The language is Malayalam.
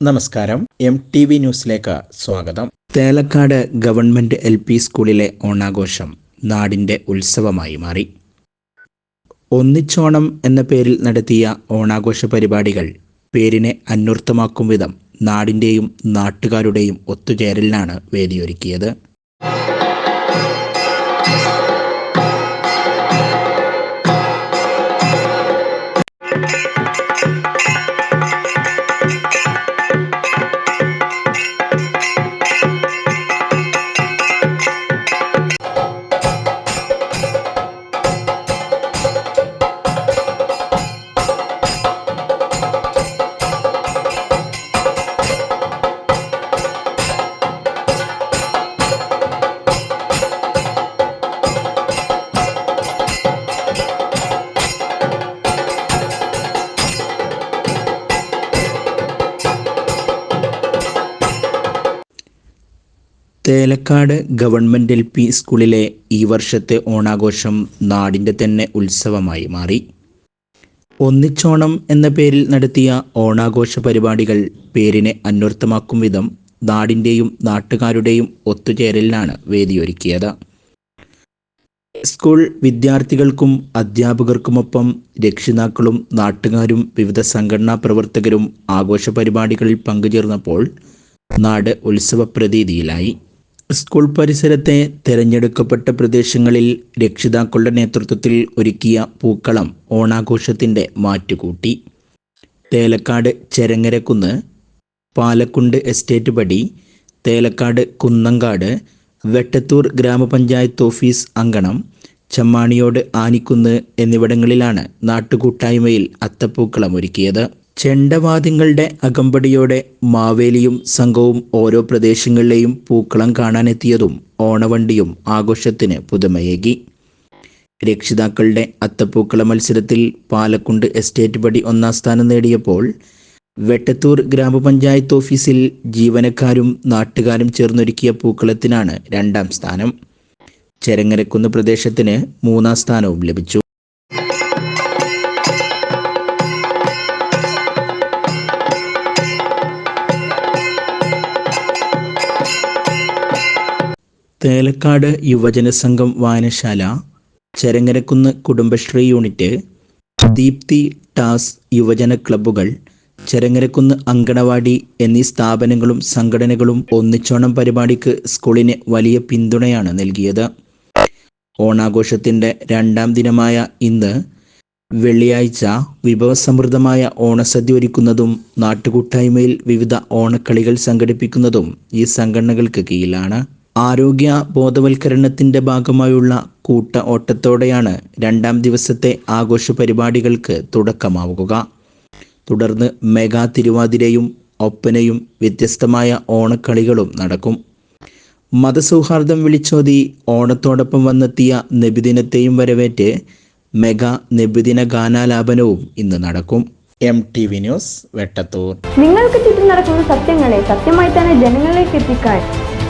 നമസ്കാരം. എം ടി വി ന്യൂസിലേക്ക് സ്വാഗതം. തേലക്കാട് ഗവൺമെന്റ് എൽ പി സ്കൂളിലെ ഓണാഘോഷം നാടിന്റെ ഉത്സവമായി മാറി. ഒന്നിച്ചോണം എന്ന പേരിൽ നടത്തിയ ഓണാഘോഷ പരിപാടികൾ പേരിനെ അന്വർത്ഥമാക്കും വിധം നാടിന്റെയും നാട്ടുകാരുടെയും ഒത്തുചേരലിനാണ് വേദിയൊരുക്കിയത്. തേലക്കാട് ഗവൺമെന്റ് എൽ പി സ്കൂളിലെ ഈ വർഷത്തെ ഓണാഘോഷം നാടിന്റെ തന്നെ ഉത്സവമായി മാറി. ഒന്നിച്ചോണം എന്ന പേരിൽ നടത്തിയ ഓണാഘോഷ പരിപാടികൾ പേരിനെ അന്വർത്ഥമാക്കും വിധം നാടിന്റെയും നാട്ടുകാരുടെയും ഒത്തുചേരലിനാണ് വേദിയൊരുക്കിയത്. സ്കൂൾ വിദ്യാർത്ഥികൾക്കും അധ്യാപകർക്കുമൊപ്പം രക്ഷിതാക്കളും നാട്ടുകാരും വിവിധ സംഘടനാ പ്രവർത്തകരും ആഘോഷ പരിപാടികളിൽ പങ്കുചേർന്നപ്പോൾ നാട് ഉത്സവ പ്രതീതിയിലായി സ്കൂൾ പരിസരത്തെ തെരഞ്ഞെടുക്കപ്പെട്ട പ്രദേശങ്ങളിൽ രക്ഷിതാക്കളുടെ നേതൃത്വത്തിൽ ഒരുക്കിയ പൂക്കളം ഓണാഘോഷത്തിന്റെ മാറ്റുകൂട്ടി. തേലക്കാട് ചെരങ്ങരക്കുന്ന് പാലക്കുണ്ട് എസ്റ്റേറ്റ് പടി തേലക്കാട് കുന്നങ്കാട് വെട്ടത്തൂർ ഗ്രാമപഞ്ചായത്ത് ഓഫീസ് അങ്കണം ചമ്മാണിയോട് ആനിക്കുന്ന് എന്നിവിടങ്ങളിലാണ് നാട്ടുകൂട്ടായ്മയിൽ അത്തപ്പൂക്കളം ഒരുക്കിയത്. ചെണ്ടവാദ്യങ്ങളുടെ അകമ്പടിയോടെ മാവേലിയും സംഘവും ഓരോ പ്രദേശങ്ങളിലെയും പൂക്കളം കാണാനെത്തിയതും ഓണവണ്ടിയും ആഘോഷത്തിന് പുതുമയേകി. രക്ഷിതാക്കളുടെ അത്തപ്പൂക്കള മത്സരത്തിൽ പാലക്കുണ്ട് എസ്റ്റേറ്റ് പടി ഒന്നാം സ്ഥാനം നേടിയപ്പോൾ വെട്ടത്തൂർ ഗ്രാമപഞ്ചായത്ത് ഓഫീസിൽ ജീവനക്കാരും നാട്ടുകാരും ചേർന്നൊരുക്കിയ പൂക്കളത്തിനാണ് രണ്ടാം സ്ഥാനം. ചെരങ്ങരക്കുന്ന് പ്രദേശത്തിന് മൂന്നാം സ്ഥാനവും ലഭിച്ചു. തേലക്കാട് യുവജന സംഘം വായനശാല ചെരങ്ങരക്കുന്ന് കുടുംബശ്രീ യൂണിറ്റ് ദീപ്തി ടാസ് യുവജന ക്ലബ്ബുകൾ ചെരങ്ങരക്കുന്ന് അങ്കണവാടി എന്നീ സ്ഥാപനങ്ങളും സംഘടനകളും ഒന്നിച്ചോണം പരിപാടിക്ക് സ്കൂളിന് വലിയ പിന്തുണയാണ് നൽകിയത്. ഓണാഘോഷത്തിന്റെ രണ്ടാം ദിനമായ ഇന്ന് വെള്ളിയാഴ്ച വിഭവസമൃദ്ധമായ ഓണസദ്യ ഒരുക്കുന്നതും നാട്ടുകൂട്ടായ്മയിൽ വിവിധ ഓണക്കളികൾ സംഘടിപ്പിക്കുന്നതും ഈ സംഘടനകൾക്ക് കീഴിലാണ്. ആരോഗ്യ ബോധവൽക്കരണത്തിന്റെ ഭാഗമായുള്ള കൂട്ട ഓട്ടത്തോടെയാണ് രണ്ടാം ദിവസത്തെ ആഘോഷ പരിപാടികൾക്ക് തുടക്കമാവുക. തുടർന്ന് മെഗാ തിരുവാതിരയും ഒപ്പനയും വ്യത്യസ്തമായ ഓണക്കളികളും നടക്കും. മതസൗഹാർദ്ദം വിളിച്ചോതി ഓണത്തോടൊപ്പം വന്നെത്തിയ നബിദിനത്തെയും വരവേറ്റ് മെഗാ നബിദിന ഗാനാലാപനവും ഇന്ന് നടക്കും. M T V news Vettathur. നിങ്ങൾക്ക് ചുറ്റും നടക്കുന്ന സത്യങ്ങളെ സത്യമായി തന്നെ ജനങ്ങളിലേക്ക് എത്തിക്കാൻ